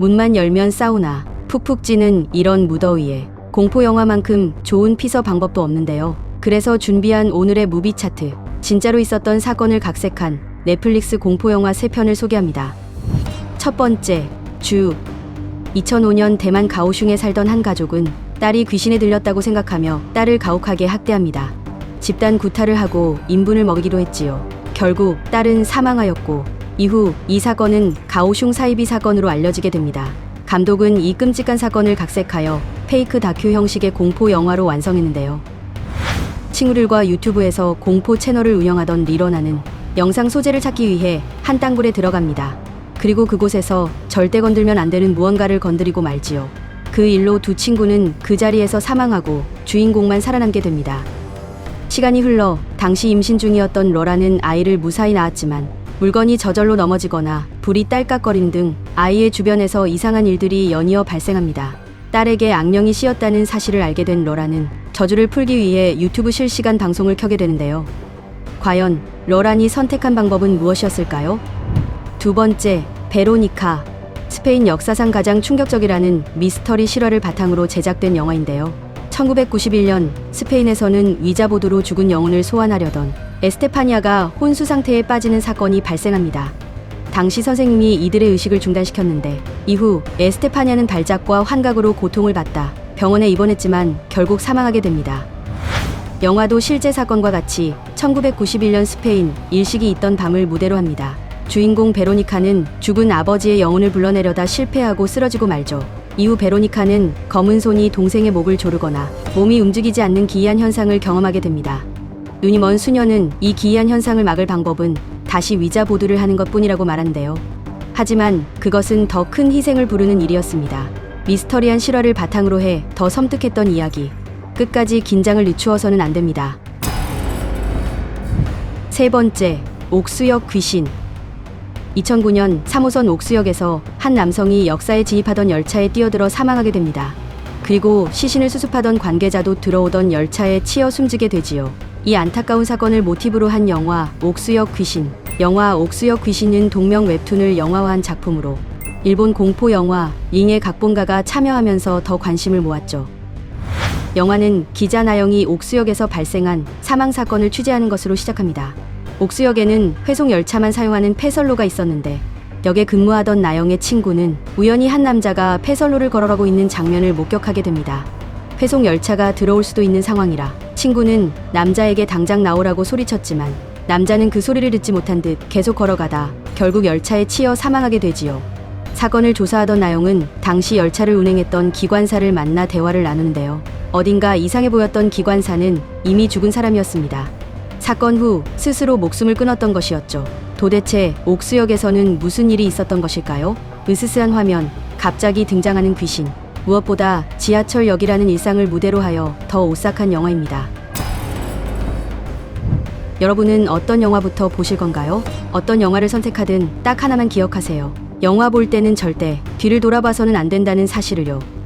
문만 열면 사우나, 푹푹 찌는 이런 무더위에 공포 영화만큼 좋은 피서 방법도 없는데요. 그래서 준비한 오늘의 무비 차트. 진짜로 있었던 사건을 각색한 넷플릭스 공포 영화 3편을 소개합니다. 첫 번째, 주. 2005년 대만 가오슝에 살던 한 가족은 딸이 귀신에 들렸다고 생각하며 딸을 가혹하게 학대합니다. 집단 구타를 하고 인분을 먹이기도 했지요. 결국 딸은 사망하였고 이후 이 사건은 가오슝 사이비 사건으로 알려지게 됩니다. 감독은 이 끔찍한 사건을 각색하여 페이크 다큐 형식의 공포 영화로 완성했는데요. 친구들과 유튜브에서 공포 채널을 운영하던 리러나는 영상 소재를 찾기 위해 한 땅굴에 들어갑니다. 그리고 그곳에서 절대 건들면 안 되는 무언가를 건드리고 말지요. 그 일로 두 친구는 그 자리에서 사망하고 주인공만 살아남게 됩니다. 시간이 흘러 당시 임신 중이었던 러라는 아이를 무사히 낳았지만 물건이 저절로 넘어지거나 불이 딸깍거리는 등 아이의 주변에서 이상한 일들이 연이어 발생합니다. 딸에게 악령이 씌었다는 사실을 알게 된 러라는 저주를 풀기 위해 유튜브 실시간 방송을 켜게 되는데요. 과연 러란이 선택한 방법은 무엇이었을까요? 두 번째, 베로니카. 스페인 역사상 가장 충격적이라는 미스터리 실화를 바탕으로 제작된 영화인데요. 1991년 스페인에서는 위자보드로 죽은 영혼을 소환하려던 에스테파니아가 혼수 상태에 빠지는 사건이 발생합니다. 당시 선생님이 이들의 의식을 중단시켰는데 이후 에스테파니아는 발작과 환각으로 고통을 받다 병원에 입원했지만 결국 사망하게 됩니다. 영화도 실제 사건과 같이 1991년 스페인 일식이 있던 밤을 무대로 합니다. 주인공 베로니카는 죽은 아버지의 영혼을 불러내려다 실패하고 쓰러지고 말죠. 이후 베로니카는 검은 손이 동생의 목을 조르거나 몸이 움직이지 않는 기이한 현상을 경험하게 됩니다. 눈이 먼 수녀는 이 기이한 현상을 막을 방법은 다시 위자 보드를 하는 것 뿐이라고 말한대요. 하지만 그것은 더 큰 희생을 부르는 일이었습니다. 미스터리한 실화를 바탕으로 해 더 섬뜩했던 이야기. 끝까지 긴장을 늦추어서는 안 됩니다. 세 번째, 옥수역 귀신. 2009년 3호선 옥수역에서 한 남성이 역사에 진입하던 열차에 뛰어들어 사망하게 됩니다. 그리고 시신을 수습하던 관계자도 들어오던 열차에 치여 숨지게 되지요. 이 안타까운 사건을 모티브로 한 영화 옥수역 귀신. 영화 옥수역 귀신은 동명 웹툰을 영화화한 작품으로 일본 공포 영화 링의 각본가가 참여하면서 더 관심을 모았죠. 영화는 기자 나영이 옥수역에서 발생한 사망 사건을 취재하는 것으로 시작합니다. 옥수역에는 회송 열차만 사용하는 폐선로가 있었는데 역에 근무하던 나영의 친구는 우연히 한 남자가 폐선로를 걸어가고 있는 장면을 목격하게 됩니다. 회송 열차가 들어올 수도 있는 상황이라 친구는 남자에게 당장 나오라고 소리쳤지만 남자는 그 소리를 듣지 못한 듯 계속 걸어가다 결국 열차에 치여 사망하게 되지요. 사건을 조사하던 나영은 당시 열차를 운행했던 기관사를 만나 대화를 나누는데요. 어딘가 이상해 보였던 기관사는 이미 죽은 사람이었습니다. 사건 후 스스로 목숨을 끊었던 것이었죠. 도대체 옥수역에서는 무슨 일이 있었던 것일까요? 으스스한 화면, 갑자기 등장하는 귀신. 무엇보다 지하철역이라는 일상을 무대로 하여 더 오싹한 영화입니다. 여러분은 어떤 영화부터 보실 건가요? 어떤 영화를 선택하든 딱 하나만 기억하세요. 영화 볼 때는 절대 뒤를 돌아봐서는 안 된다는 사실을요.